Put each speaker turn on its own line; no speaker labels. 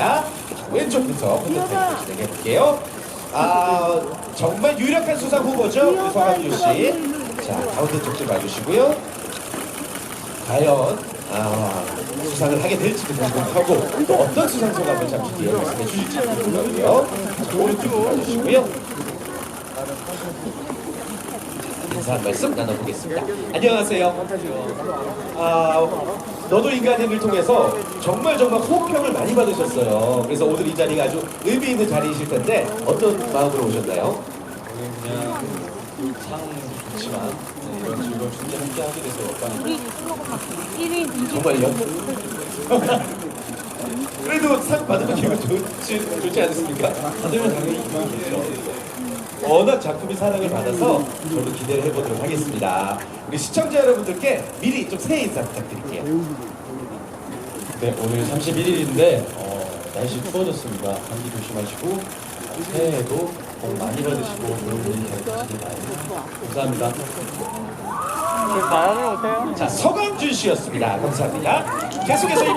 하겠습니다. 왼쪽부터 진행해 볼게요. 아 정말 유력한 수상 후보죠 우리 서강주 씨. 자 가운데 쪽좀 봐주시고요. 과연 아, 수상을 하게 될지도 궁금하고 또 어떤 수상 소감을 잠시 뒤에 말씀해 주실지 궁금하고요. 자, 오른쪽 좀 봐주시고요. 인사 한 말씀 나눠보겠습니다. 안녕하세요. 아, 너도 인간행을 통해서 정말 정말 호평을 많이 받으셨어요. 그래서 오늘 이 자리가 아주 의미 있는 자리이실 텐데 어떤 마음으로 오셨나요?
그냥 상 좋지만 네, 이런 즐거운 축제 함께 하게 돼서 영광입니다.
정말요? 그래도 상 받으면 기분 좋지, 좋지 않습니까?
받으면 당연히 기분이죠.
워낙 작품이 사랑을 받아서 저도 기대를 해보도록 하겠습니다. 우리 시청자 여러분들께 미리 좀 새해 인사 부탁드릴게요.
네, 오늘 31일인데 어, 날씨 추워졌습니다. 감기 조심하시고 새해에도 복 많이 받으시고 좋은 일 되시길 바랍니다. 감사합니다.
자, 서강준 씨였습니다. 감사합니다. 계속해서